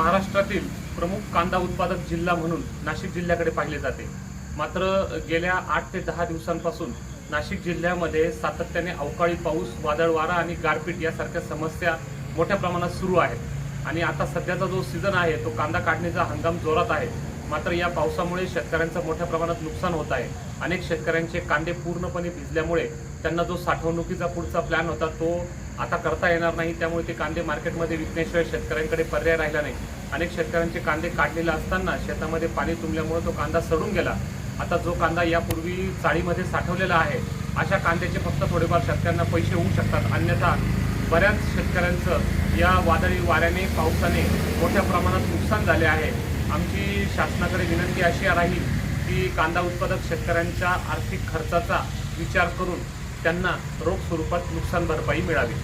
महाराष्ट्रातील प्रमुख कांदा उत्पादक जिल्हा म्हणून नाशिक जिल्ह्याकडे पाहिले जाते. मात्र गेल्या आठ ते दहा दिवसांपासून नाशिक जिल्ह्यामध्ये सातत्याने अवकाळी पाऊस वादळ वारा आणि गारपीट यासारख्या समस्या मोठ्या प्रमाणात सुरू आहेत. आणि आता सध्याचा जो सीझन आहे तो कांदा काढणीचा हंगाम जोरात आहे. मात्र या पावसामुळे शेतकऱ्यांचं मोठ्या प्रमाणात नुकसान होत आहे. अनेक शेतकऱ्यांचे कांदे पूर्णपणे भिजल्यामुळे त्यांना जो साठवणुकीचा पुढचा प्लॅन होता तो आता करता येणार नाही त्यामुळे ते कांदे मार्केटमध्ये विकण्याशिवाय शेतकऱ्यांकडे पर्याय राहिला नाही. अनेक शेतकऱ्यांचे कांदे काढलेले असताना शेतामध्ये पाणी तुंबल्यामुळे तो कांदा सडून गेला. आता जो कांदा यापूर्वी चाळीमध्ये साठवलेला आहे अशा कांद्याचे फक्त थोडेफार शेतकऱ्यांना पैसे होऊ शकतात. अन्यथा बऱ्याच शेतकऱ्यांचं या वादळी वाऱ्याने पावसाने मोठ्या प्रमाणात नुकसान झाले आहे. आमची शासनाकडे विनंती अशी राहील की कांदा उत्पादक शेतकऱ्यांच्या आर्थिक खर्चाचा विचार करून त्यांना रोख स्वरूपात नुकसान भरपाई मिळावी.